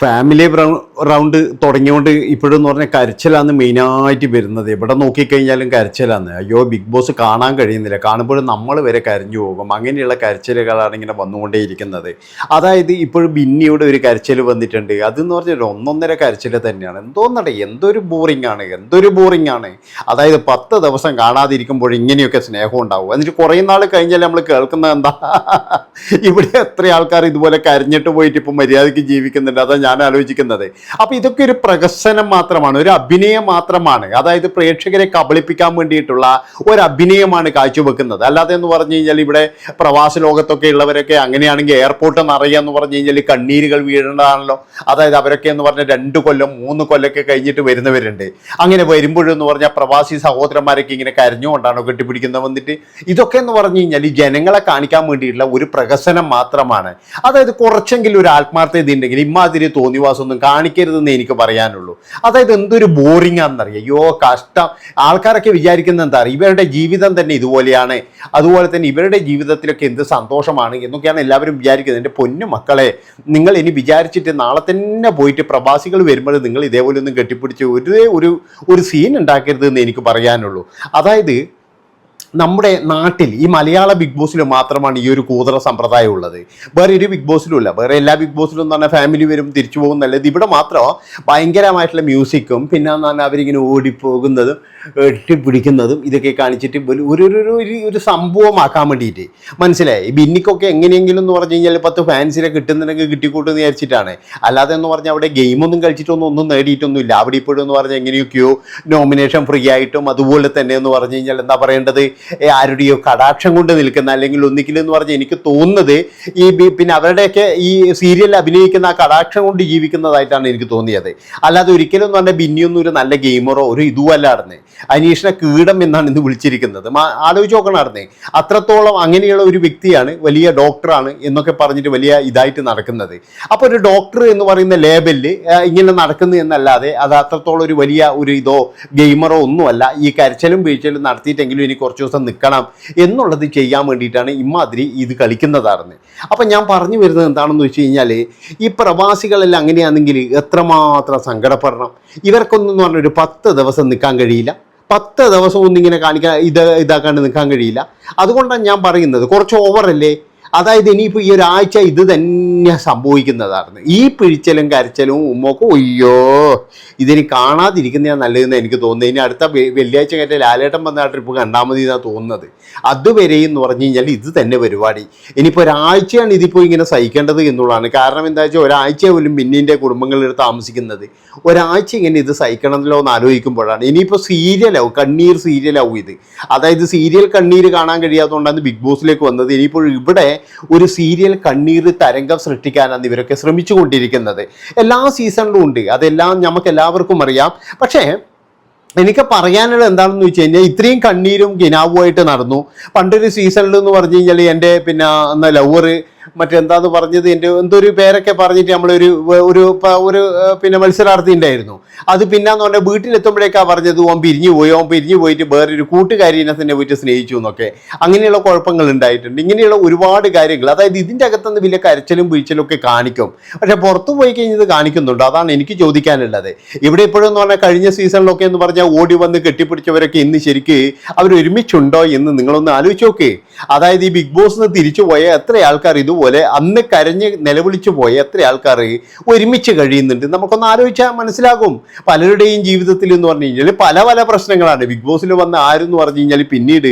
Family round തുടങ്ങിയോണ്ട് ഇപ്പോഴെന്ന് പറഞ്ഞാൽ കരച്ചിലാന്ന് മെയിനായിട്ട് വരുന്നത്. എവിടെ നോക്കിക്കഴിഞ്ഞാലും കരച്ചിലാന്ന് അയ്യോ ബിഗ് ബോസ് കാണാൻ കഴിയുന്നില്ല. കാണുമ്പോഴും നമ്മൾ വരെ കരഞ്ഞു പോകും. അങ്ങനെയുള്ള കരച്ചിലുകളാണ് ഇങ്ങനെ വന്നുകൊണ്ടേയിരിക്കുന്നത്. അതായത് ഇപ്പോഴും ബിന്നിയുടെ ഒരു കരച്ചിൽ വന്നിട്ടുണ്ട്. അതെന്ന് പറഞ്ഞാൽ ഒന്നൊന്നര കരച്ചിൽ തന്നെയാണ്. എന്തോന്നടേ എന്തൊരു ബോറിംഗ് ആണ്. എന്തൊരു ബോറിംഗ് ആണ്. അതായത് പത്ത് ദിവസം കാണാതിരിക്കുമ്പോൾ ഇങ്ങനെയൊക്കെ സ്നേഹം ഉണ്ടാവും. എന്നിട്ട് കുറേ നാൾ കഴിഞ്ഞാൽ നമ്മൾ കേൾക്കുന്നത് എന്താ? ഇവിടെ എത്ര ആൾക്കാർ ഇതുപോലെ കരഞ്ഞിട്ട് പോയിട്ട് ഇപ്പം മര്യാദയ്ക്ക് ജീവിക്കുന്നുണ്ട്. അതാ ഞാൻ ആലോചിക്കുന്നത് അപ്പം ഇതൊക്കെ ഒരു പ്രകസനം മാത്രമാണ് ഒരു അഭിനയം മാത്രമാണ്. അതായത് പ്രേക്ഷകരെ കബളിപ്പിക്കാൻ വേണ്ടിയിട്ടുള്ള ഒരു അഭിനയമാണ് കാഴ്ചവെക്കുന്നത്. അല്ലാതെ എന്ന് പറഞ്ഞു കഴിഞ്ഞാൽ ഇവിടെ പ്രവാസ ലോകത്തൊക്കെ ഉള്ളവരൊക്കെ അങ്ങനെയാണെങ്കിൽ എയർപോർട്ട് നിറയുക എന്ന് പറഞ്ഞു കഴിഞ്ഞാൽ കണ്ണീരുകൾ വീഴേണ്ടതാണല്ലോ അതായത് അവരൊക്കെ എന്ന് പറഞ്ഞാൽ രണ്ട് കൊല്ലം മൂന്ന് കൊല്ലമൊക്കെ കഴിഞ്ഞിട്ട് വരുന്നവരുണ്ട്. അങ്ങനെ വരുമ്പോഴെന്ന് പറഞ്ഞാൽ പ്രവാസി സഹോദരന്മാരൊക്കെ ഇങ്ങനെ കരഞ്ഞുകൊണ്ടാണോ കെട്ടിപ്പിടിക്കുന്നത് വന്നിട്ട്? ഇതൊക്കെ എന്ന് പറഞ്ഞു കഴിഞ്ഞാൽ ഈ ജനങ്ങളെ കാണിക്കാൻ വേണ്ടിയിട്ടുള്ള ഒരു പ്രഹസനം മാത്രമാണ്. അതായത് കുറച്ചെങ്കിലും ഒരു ആത്മാർത്ഥത ഉണ്ടെങ്കിൽ ഇമാതിരി തോന്നിവാസമൊന്നും കാണിക്കരുതെന്ന് എനിക്ക് പറയാനുള്ളൂ. അതായത് എന്തൊരു ബോറിംഗ് ആണെന്നറിയാം? അയ്യോ കഷ്ടം. ആൾക്കാരൊക്കെ വിചാരിക്കുന്നത് എന്താ അറിയാം? ഇവരുടെ ജീവിതം തന്നെ ഇതുപോലെയാണ്. അതുപോലെ തന്നെ ഇവരുടെ ജീവിതത്തിലൊക്കെ എന്ത് സന്തോഷമാണ് എന്നൊക്കെയാണ് എല്ലാവരും വിചാരിക്കുന്നത്. എന്റെ പൊന്നു മക്കളെ നിങ്ങൾ ഇനി വിചാരിച്ചിട്ട് നാളെ തന്നെ പോയിട്ട് പ്രവാസികൾ വരുമ്പോൾ നിങ്ങൾ ഇതേപോലെ ഒന്നും കെട്ടിപ്പിടിച്ച് ഒരു ഒരു ഒരു സീൻ ഉണ്ടാക്കരുത് എന്ന് എനിക്ക് പറയാനുള്ളൂ. അതായത് നമ്മുടെ നാട്ടിൽ ഈ മലയാള ബിഗ് ബോസിൽ മാത്രമാണ് ഈ ഒരു കൂതറ സമ്പ്രദായം ഉള്ളത്. വേറെ ഒരു ബിഗ് ബോസിലും ഇല്ല. വേറെ എല്ലാ ബിഗ് ബോസിലും എന്ന് പറഞ്ഞാൽ ഫാമിലി വരും തിരിച്ചു പോകുന്ന ഇത് ഇവിടെ മാത്രം ഭയങ്കരമായിട്ടുള്ള മ്യൂസിക്കും പിന്നെ എന്ന് പറഞ്ഞാൽ അവരിങ്ങനെ ഓടിപ്പോകുന്നതും എട്ടിപ്പിടിക്കുന്നതും ഇതൊക്കെ കാണിച്ചിട്ട് ഒരു ഒരു ഒരു ഒരു സംഭവമാക്കാൻ വേണ്ടിയിട്ട്. മനസ്സിലായി? ബിന്നിക്കൊക്കെ എങ്ങനെയെങ്കിലും എന്ന് പറഞ്ഞു കഴിഞ്ഞാൽ പത്ത് ഫാൻസിനെ കിട്ടുന്നുണ്ടെങ്കിൽ കിട്ടിക്കൂട്ടെന്ന് വിചാരിച്ചിട്ടാണ്. അല്ലാതെ എന്ന് പറഞ്ഞാൽ അവിടെ ഗെയിമൊന്നും കളിച്ചിട്ടൊന്നും ഒന്നും നേടിയിട്ടൊന്നും ഇല്ല അവിടെ ഇപ്പോഴും എന്ന് പറഞ്ഞാൽ എങ്ങനെയൊക്കെയോ നോമിനേഷൻ ഫ്രീ ആയിട്ടും അതുപോലെ തന്നെ എന്ന് പറഞ്ഞു കഴിഞ്ഞാൽ എന്താ പറയേണ്ടത്? ആരുടെയോ കടാക്ഷം കൊണ്ട് നിൽക്കുന്ന അല്ലെങ്കിൽ ഒന്നിക്കില്ലെന്ന് പറഞ്ഞ് എനിക്ക് തോന്നുന്നത് ഈ പിന്നെ അവരുടെയൊക്കെ ഈ സീരിയലിൽ അഭിനയിക്കുന്ന ആ കടാക്ഷം കൊണ്ട് ജീവിക്കുന്നതായിട്ടാണ് എനിക്ക് തോന്നിയത്. അല്ലാതെ ഒരിക്കലും എന്ന് പറഞ്ഞാൽ ബിന്നിയൊന്നും ഒരു നല്ല ഗെയിമറോ ഒരു ഇതുമല്ലായിരുന്നു. അനീഷിനെ കീടം എന്നാണ് ഇന്ന് വിളിച്ചിരിക്കുന്നത്. ആലോചിച്ച് നോക്കണമായിരുന്നേ അത്രത്തോളം അങ്ങനെയുള്ള ഒരു വ്യക്തിയാണ് വലിയ ഡോക്ടറാണ് എന്നൊക്കെ പറഞ്ഞിട്ട് വലിയ ഇതായിട്ട് നടക്കുന്നത്. അപ്പോൾ ഒരു ഡോക്ടർ എന്ന് പറയുന്ന ലേബലിൽ ഇങ്ങനെ നടക്കുന്നു എന്നല്ലാതെ അത് അത്രത്തോളം ഒരു വലിയ ഒരു ഇതോ ഗെയിമറോ ഒന്നുമല്ല. ഈ കരച്ചിലും വീഴ്ചയിലും നടത്തിയിട്ടെങ്കിലും ഇനി കുറച്ച് ദിവസം നിൽക്കണം എന്നുള്ളത് ചെയ്യാൻ വേണ്ടിയിട്ടാണ് ഇമാതിരി ഇത് കളിക്കുന്നതായിരുന്നു അപ്പം ഞാൻ പറഞ്ഞു വരുന്നത് എന്താണെന്ന് വെച്ച് കഴിഞ്ഞാൽ ഈ പ്രവാസികളെല്ലാം അങ്ങനെയാണെങ്കിൽ എത്രമാത്രം സങ്കടപ്പെടണം? ഇവർക്കൊന്നും എന്ന് പറഞ്ഞാൽ ഒരു പത്ത് ദിവസം നിൽക്കാൻ കഴിയില്ല. പത്ത് ദിവസം ഒന്നും ഇങ്ങനെ കാണിക്കാൻ ഇത് ഇതാക്കാണ്ട് നിൽക്കാൻ കഴിയില്ല. അതുകൊണ്ടാണ് ഞാൻ പറയുന്നത് കുറച്ച് ഓവറല്ലേ അതായത് ഇനിയിപ്പോൾ ഈ ഒരാഴ്ച ഇത് തന്നെ സംഭവിക്കുന്നതായിരുന്നു. ഈ പിഴിച്ചലും കരച്ചലും ഉമ്മക്കും അയ്യോ ഇതിന് കാണാതിരിക്കുന്നതാണ് നല്ലതെന്ന് എനിക്ക് തോന്നുന്നത്. ഇനി അടുത്ത വെള്ളിയാഴ്ച കഴിഞ്ഞാൽ ലാലേട്ടൻ വന്ന ട്രിപ്പ് കണ്ടാൽ മതി എന്നാണ് തോന്നുന്നത്. അതുവരെയും എന്ന് പറഞ്ഞു കഴിഞ്ഞാൽ ഇത് തന്നെ പരിപാടി. ഇനിയിപ്പോൾ ഒരാഴ്ചയാണ് ഇതിപ്പോൾ ഇങ്ങനെ സഹിക്കേണ്ടത് എന്നുള്ളതാണ്. കാരണം എന്താ വെച്ചാൽ ഒരാഴ്ച പോലും മിന്നിന്റെ കുടുംബങ്ങളിൽ താമസിക്കുന്നത്. ഒരാഴ്ച ഇങ്ങനെ ഇത് സഹിക്കണമല്ലോ എന്ന് ആലോചിക്കുമ്പോഴാണ്. ഇനിയിപ്പോൾ സീരിയലാവും കണ്ണീർ സീരിയലാവും ഇത്. അതായത് സീരിയൽ കണ്ണീർ കാണാൻ കഴിയാത്തതുകൊണ്ടാണ് ബിഗ് ബോസിലേക്ക് വന്നത്. ഇനിയിപ്പോൾ ഇവിടെ ഒരു സീരിയൽ കണ്ണീർ തരംഗം സൃഷ്ടിക്കാനാണ് ഇവരൊക്കെ ശ്രമിച്ചുകൊണ്ടിരിക്കുന്നത്. എല്ലാ സീസണിലും ഉണ്ട്. അതെല്ലാം നമുക്ക് എല്ലാവർക്കും അറിയാം. പക്ഷേ എനിക്ക് പറയാനുള്ളത് എന്താണെന്ന് വെച്ച് കഴിഞ്ഞാൽ ഇത്രയും കണ്ണീരും ഗിനാവുമായിട്ട് നടന്നു. പണ്ടൊരു സീസണിൽ എന്ന് പറഞ്ഞു കഴിഞ്ഞാൽ എന്റെ പിന്നെ ലവർ മറ്റെന്താന്ന് പറഞ്ഞത്? എന്റെ എന്തൊരു പേരൊക്കെ പറഞ്ഞിട്ട് നമ്മളൊരു ഒരു ഒരു പിന്നെ മത്സരാർത്ഥി ഉണ്ടായിരുന്നു. അത് പിന്നെന്ന് പറഞ്ഞാൽ വീട്ടിലെത്തുമ്പോഴേക്കാണ് പറഞ്ഞത് ഓൻ പിരിഞ്ഞു പോയി ഓൻ പിരിഞ്ഞു പോയിട്ട് വേറൊരു കൂട്ടുകാരിനെ തന്നെ പോയിട്ട് സ്നേഹിച്ചു എന്നൊക്കെ. അങ്ങനെയുള്ള കുഴപ്പങ്ങൾ ഉണ്ടായിട്ടുണ്ട്. ഇങ്ങനെയുള്ള ഒരുപാട് കാര്യങ്ങൾ അതായത് ഇതിന്റെ അകത്തുനിന്ന് വലിയ കരച്ചിലും വീഴ്ചലും ഒക്കെ കാണിക്കും. പക്ഷെ പുറത്തു പോയി കഴിഞ്ഞത് കാണിക്കുന്നുണ്ട്. അതാണ് എനിക്ക് ചോദിക്കാനുള്ളത്. ഇവിടെ ഇപ്പോഴും എന്ന് പറഞ്ഞാൽ കഴിഞ്ഞ സീസണിലൊക്കെ എന്ന് പറഞ്ഞാൽ ഓടി വന്ന് കെട്ടിപ്പിടിച്ചവരൊക്കെ ഇന്ന് ശരിക്ക് അവർ ഒരുമിച്ചുണ്ടോ എന്ന് നിങ്ങളൊന്ന് ആലോചിച്ച് നോക്കേ. അതായത് ഈ ബിഗ് ബോസ് തിരിച്ചു പോയ എത്ര ആൾക്കാർ ഇതുപോലെ അന്ന് കരഞ്ഞ് നിലവിളിച്ചു പോയ എത്ര ആൾക്കാർ ഒരുമിച്ച് കഴിയുന്നുണ്ട്? നമുക്കൊന്ന് ആലോചിച്ചാൽ മനസ്സിലാകും. പലരുടെയും ജീവിതത്തിൽ എന്ന് പറഞ്ഞു കഴിഞ്ഞാൽ പല പല പ്രശ്നങ്ങളാണ്. ബിഗ് ബോസിൽ വന്ന ആരെന്ന് പറഞ്ഞു കഴിഞ്ഞാൽ പിന്നീട്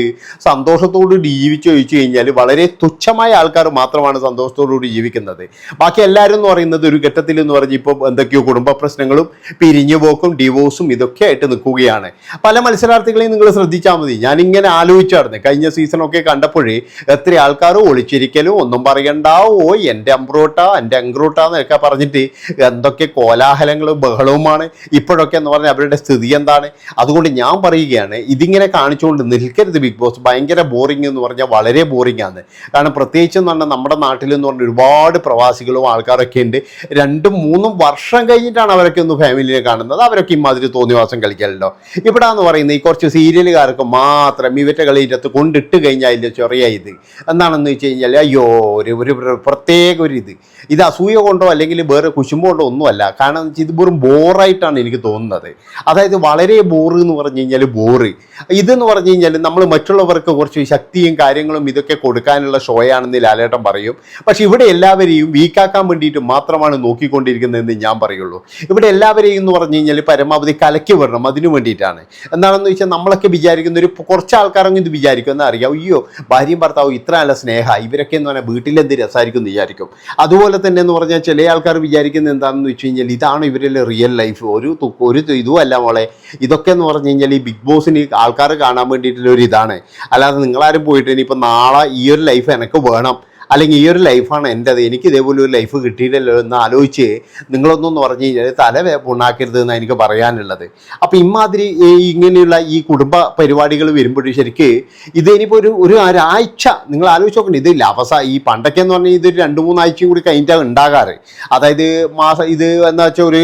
സന്തോഷത്തോടുകൂടി ജീവിച്ചു ചോദിച്ചു കഴിഞ്ഞാൽ വളരെ തുച്ഛമായ ആൾക്കാർ മാത്രമാണ് സന്തോഷത്തോടുകൂടി ജീവിക്കുന്നത്. ബാക്കി എല്ലാവരും എന്ന് പറയുന്നത് ഒരു ഘട്ടത്തിൽ എന്ന് പറഞ്ഞ് ഇപ്പോൾ എന്തൊക്കെയോ കുടുംബ പ്രശ്നങ്ങളും പിരിഞ്ഞുപോക്കും ഡിവോഴ്സും ഇതൊക്കെ ആയിട്ട് നിൽക്കുകയാണ്. പല മത്സരാർത്ഥികളെയും നിങ്ങൾ ശ്രദ്ധിച്ചാൽ മതി. ഞാനിങ്ങനെ ആലോചിച്ചായിരുന്നു. കഴിഞ്ഞ സീസണൊക്കെ കണ്ടപ്പോഴേ എത്ര ആൾക്കാർ ഒളിച്ചിരിക്കലും ഒന്നും പറയണ്ട ഓ എന്റെ അമ്പ്രോട്ട എന്റെ അങ്ക്രൂട്ട എന്നൊക്കെ പറഞ്ഞിട്ട് എന്തൊക്കെ കോലാഹലങ്ങളും ബഹളവുമാണ് ഇപ്പോഴൊക്കെ എന്ന് പറഞ്ഞാൽ അവരുടെ സ്ഥിതി എന്താണ്? അതുകൊണ്ട് ഞാൻ പറയുകയാണ് ഇതിങ്ങനെ കാണിച്ചുകൊണ്ട് നിൽക്കരുത് ബിഗ് ബോസ്. ഭയങ്കര ബോറിംഗ് എന്ന് പറഞ്ഞാൽ വളരെ ബോറിംഗ് ആണ്. കാരണം പ്രത്യേകിച്ച് എന്ന് പറഞ്ഞാൽ നമ്മുടെ നാട്ടിൽ എന്ന് പറഞ്ഞാൽ ഒരുപാട് പ്രവാസികളും ആൾക്കാരൊക്കെ ഉണ്ട്. രണ്ടും മൂന്നും വർഷം കഴിഞ്ഞിട്ടാണ് അവരൊക്കെ ഒന്ന് ഫാമിലിയെ കാണുന്നത്. അവരൊക്കെ ഇമാതിരി തോന്നിവാസം കളിക്കലുണ്ടോ ഇവിടെ എന്ന് പറയുന്നത് ഈ കുറച്ച് സീരിയലുകാർക്ക് മാത്രം ഇവറ്റ കളിയിലത്ത് കൊണ്ടിട്ട് കഴിഞ്ഞാൽ അതിന്റെ ചെറിയ ഇത്. എന്താണെന്ന് വെച്ച് കഴിഞ്ഞാൽ അയ്യോ ഒരു ഒരു പ്ര- പ്രത്യേക ഒരു ഇത്. ഇത് അസൂയ കൊണ്ടോ അല്ലെങ്കിൽ വേറെ കുശുമ്പ് കൊണ്ടോ ഒന്നുമല്ല. കാരണം ഇത് വെറും ബോറായിട്ടാണ് എനിക്ക് തോന്നുന്നത്. അതായത് വളരെ ബോറ് എന്ന് പറഞ്ഞു കഴിഞ്ഞാൽ ബോറ്. ഇതെന്ന് പറഞ്ഞു കഴിഞ്ഞാൽ നമ്മൾ മറ്റുള്ളവർക്ക് കുറച്ച് ശക്തിയും കാര്യങ്ങളും ഇതൊക്കെ കൊടുക്കാനുള്ള ഷോയാണെന്ന് ലാലേട്ടൻ പറയും. പക്ഷെ ഇവിടെ എല്ലാവരെയും വീക്കാക്കാൻ വേണ്ടിയിട്ട് മാത്രമാണ് നോക്കിക്കൊണ്ടിരിക്കുന്നതെന്ന് ഞാൻ പറയുള്ളൂ. ഇവിടെ എല്ലാവരെയും എന്ന് പറഞ്ഞു കഴിഞ്ഞാൽ പരമാവധി കലക്കി വരണം അതിനു വേണ്ടിയിട്ടാണ്. എന്താണെന്ന് വെച്ചാൽ നമ്മളൊക്കെ വിചാരിക്കുന്ന ഒരു കുറച്ച് ആൾക്കാരെങ്കിലും ഇത് വിചാരിക്കും എന്ന് അറിയാം. അയ്യോ ഭാര്യയും ഭർത്താവും ഇത്ര നല്ല സ്നേഹ ഇവരൊക്കെ എന്ന് പറഞ്ഞാൽ വീട്ടിലെന്ത് രസമായിരിക്കും എന്ന് വിചാരിക്കും. അതുപോലെ തന്നെ എന്ന് പറഞ്ഞാൽ ചില ആൾക്കാർ വിചാരിക്കുന്നത് എന്താണെന്ന് വെച്ച് കഴിഞ്ഞാൽ ഇതാണ് ഇവരുടെ റിയൽ ലൈഫ് ഒരു ഒരു ഇതുമല്ല മോളെ. ഇതൊക്കെ എന്ന് പറഞ്ഞു കഴിഞ്ഞാൽ ഈ ബിഗ് ബോസിന് ആൾക്കാർ കാണാൻ വേണ്ടിയിട്ടുള്ള ഒരു ഇതാണ്. അല്ലാതെ നിങ്ങളാരും പോയിട്ട് ഇനിയിപ്പോൾ നാളെ ഈ ഒരു ലൈഫ് എനിക്ക് വേണം. അല്ലെങ്കിൽ ഈ ഒരു ലൈഫാണ് എന്റെത് എനിക്ക് ഇതേപോലെ ഒരു ലൈഫ് കിട്ടിയില്ലല്ലോ എന്ന് ആലോചിച്ച് നിങ്ങളൊന്നും പറഞ്ഞു കഴിഞ്ഞാൽ തല വേ- പുണ്ണാക്കരുത് എന്നാണ് എനിക്ക് പറയാനുള്ളത്. അപ്പോൾ ഇമാതിരി ഇങ്ങനെയുള്ള ഈ കുടുംബ പരിപാടികൾ വരുമ്പോഴും ശരിക്ക് ഇത് ഇനിയിപ്പോൾ ഒരു ഒരു ഒരാഴ്ച നിങ്ങൾ ആലോചിച്ച് നോക്കണ്ട. ഇതില്ല അവസാ ഈ പണ്ടൊക്കെ എന്ന് പറഞ്ഞാൽ ഇതൊരു രണ്ട് മൂന്നാഴ്ചയും കൂടി കഴിഞ്ഞിട്ടാണ് ഉണ്ടാകാറ്. അതായത് മാസം ഇത് എന്താ വെച്ചാൽ ഒരു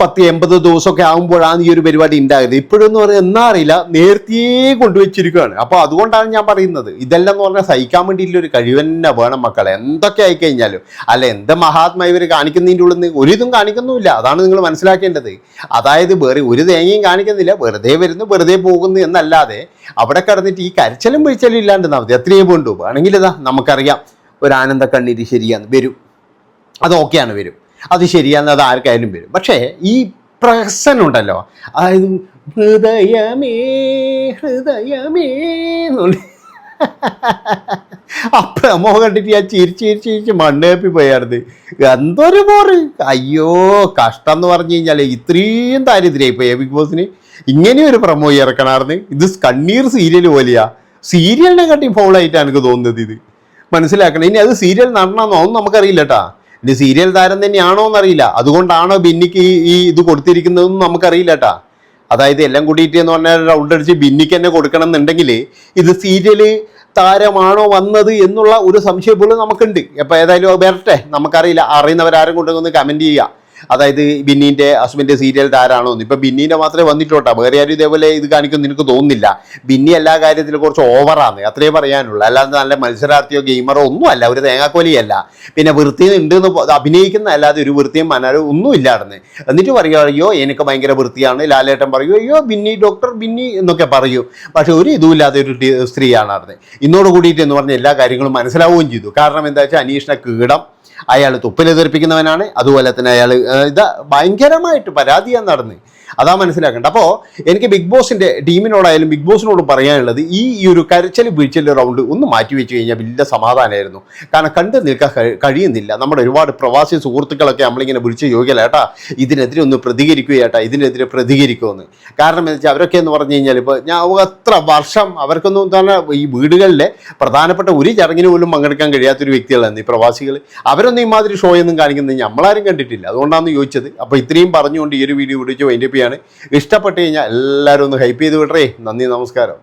പത്ത് എൺപത് ദിവസമൊക്കെ ആകുമ്പോഴാണ് ഈ ഒരു പരിപാടി ഉണ്ടാകുന്നത് ഇപ്പോഴെന്ന് പറഞ്ഞാൽ എന്നാ അറിയില്ല നേരത്തെ കൊണ്ടുവച്ചിരിക്കുകയാണ്. അപ്പോൾ അതുകൊണ്ടാണ് ഞാൻ പറയുന്നത്. ഇതെല്ലാം എന്ന് പറഞ്ഞാൽ സഹിക്കാൻ വേണ്ടിയിട്ടുള്ള ഒരു കഴിവ് തന്നെ വേണം മക്കളെ. എന്തൊക്കെ ആയിക്കഴിഞ്ഞാലും. അല്ല എന്ത് മഹാത്മാ ഇവർ കാണിക്കുന്നതിന്റെ ഉള്ളിൽ നിന്ന് ഒരിതും കാണിക്കുന്നുമില്ല. അതാണ് നിങ്ങൾ മനസ്സിലാക്കേണ്ടത്. അതായത് വേറെ ഒരു തേങ്ങയും കാണിക്കുന്നില്ല. വെറുതെ വരുന്നു വെറുതെ പോകുന്നു എന്നല്ലാതെ അവിടെ കിടന്നിട്ട് ഈ കരച്ചലും പിഴിച്ചലും ഇല്ലാണ്ട് മതി അത്രയും വേണ്ടു ആണെങ്കിൽ ഇതാ നമുക്കറിയാം. ഒരു ആനന്ദ കണ്ണീര് ശരിയാണ്. വരും. അത് ഓക്കെയാണ് വരും. അത് ശരിയാണ് അത് ആർക്കായാലും വരും. പക്ഷേ ഈ പ്രഹസനം ഉണ്ടല്ലോ അതായത് ഹൃദയമേ ഹൃദയമേ എന്നുണ്ട് ആ കണ്ടിട്ട് ഞാൻ ചിരിച്ച് ചിരിച്ച് ചിരിച്ച് മണ്ണേപ്പി എന്തൊരു പോറ്. അയ്യോ കഷ്ടം എന്ന് പറഞ്ഞു കഴിഞ്ഞാൽ ഇത്രയും ദാരിദ്ര്യമായി പോയ ബിഗ് ബോസിന് ഇങ്ങനെയും ഒരു പ്രമോ ഇറക്കണമായിരുന്നു ഇത് കണ്ണീർ സീരിയൽ പോലെയാ. സീരിയലിനെ കാട്ടി ഫോളായിട്ടാണ് എനിക്ക് തോന്നുന്നത് ഇത്. മനസ്സിലാക്കണം. ഇനി അത് സീരിയൽ നടണമെന്നോ ഒന്നും നമുക്കറിയില്ല കേട്ടാ ഇനി സീരിയൽ താരം തന്നെയാണോ എന്നറിയില്ല. അതുകൊണ്ടാണോ ബിന്നിക്ക് ഈ ഇത് കൊടുത്തിരിക്കുന്നതെന്നും നമുക്കറിയില്ല കേട്ടാ അതായത് എല്ലാം കൂടിയിട്ട് എന്ന് പറഞ്ഞാൽ റൗണ്ട് അടിച്ച് ബിന്നിക്ക് തന്നെ കൊടുക്കണം എന്നുണ്ടെങ്കിൽ ഇത് സീരിയൽ താരമാണോ വന്നത് എന്നുള്ള ഒരു സംശയം പോലും നമുക്കുണ്ട്. അപ്പോൾ ഏതായാലും വരട്ടെ നമുക്കറിയില്ല. അറിയുന്നവരാരും കൊണ്ടൊന്ന് കമന്റ് ചെയ്യുക. അതായത് ബിന്നീന്റെ ഹസ്ബൻഡ് സീരിയൽ താരാണോ ഇപ്പം ബിന്നീന്റെ മാത്രമേ വന്നിട്ടോട്ടാ വേറെ ആരും ഇതേപോലെ ഇത് കാണിക്കുമെന്ന് എനിക്ക് തോന്നുന്നില്ല. ബിന്നി എല്ലാ കാര്യത്തിലും കുറച്ച് ഓവറാണ് അത്രേ പറയാനുള്ളൂ. അല്ലാതെ നല്ല മത്സരാർത്ഥിയോ ഗെയിമറോ ഒന്നും അല്ല. ഒരു തേങ്ങാക്കോലിയല്ല. പിന്നെ വൃത്തി ഉണ്ട് എന്ന് അഭിനയിക്കുന്ന അല്ലാതെ ഒരു വൃത്തിയും മനാലും ഒന്നും ഇല്ലായിരുന്നു. എന്നിട്ട് പറയുക അയ്യോ എനിക്ക് ഭയങ്കര വൃത്തിയാണ്. ലാലേട്ടൻ പറയൂ അയ്യോ ബിന്നി ഡോക്ടർ ബിന്നി എന്നൊക്കെ പറയൂ. പക്ഷെ ഒരു ഇതുമില്ലാതെ ഒരു സ്ത്രീയാണ് സ്ത്രീയാണായിരുന്നു ഇന്നോട് കൂടിയിട്ട് എന്ന് പറഞ്ഞ എല്ലാ കാര്യങ്ങളും മനസ്സിലാവുകയും ചെയ്തു. കാരണം എന്താ വെച്ചാൽ അനീഷിനെ കീടം അയാൾ തുപ്പിലെതിർപ്പിക്കുന്നവനാണ്. അതുപോലെ തന്നെ അയാൾ ഇത് ഭയങ്കരമായിട്ട് പരാതിയാണ് നടന്ന്. അതാ മനസ്സിലാക്കേണ്ടത്. അപ്പോൾ എനിക്ക് ബിഗ് ബോസിന്റെ ടീമിനോടായാലും ബിഗ് ബോസിനോടും പറയാനുള്ളത് ഈ ഒരു കരച്ചൽ വീഴ്ചൽ റൗണ്ട് ഒന്ന് മാറ്റി വെച്ച് കഴിഞ്ഞാൽ വലിയ സമാധാനമായിരുന്നു കാരണം കണ്ടു നിൽക്കാൻ കഴിയുന്നില്ല. നമ്മുടെ ഒരുപാട് പ്രവാസി സുഹൃത്തുക്കളൊക്കെ നമ്മളിങ്ങനെ വിളിച്ച് ഏട്ടാ ഇതിനെതിരെ ഒന്ന് പ്രതികരിക്കുകയേട്ടാ ഇതിനെതിരെ പ്രതികരിക്കുമെന്ന് കാരണം എന്ന് വെച്ചാൽ അവരൊക്കെ എന്ന് പറഞ്ഞു കഴിഞ്ഞാൽ ഇപ്പോൾ ഞാൻ എത്ര വർഷം അവർക്കൊന്നും തന്നെ ഈ വീടുകളിലെ പ്രധാനപ്പെട്ട ഒരു ചടങ്ങിന് പോലും പങ്കെടുക്കാൻ കഴിയാത്തൊരു വ്യക്തികളാണ് ഈ പ്രവാസികൾ അവരൊന്നും ഇമാതിരി ഷോയൊന്നും കാണിക്കുന്നത് നമ്മളാരും കണ്ടിട്ടില്ല. അതുകൊണ്ടാണ് ചോദിച്ചത്. അപ്പോൾ ഇത്രയും പറഞ്ഞുകൊണ്ട് ഈ ഒരു വീഡിയോ വിളിച്ച്. വൈൻഡപ്പ് ചെയ്യാണ് ഇഷ്ടപ്പെട്ട് കഴിഞ്ഞാൽ എല്ലാവരും ഒന്ന് ഹൈപ്പ് ചെയ്ത് വിടറേ. നന്ദി നമസ്കാരം.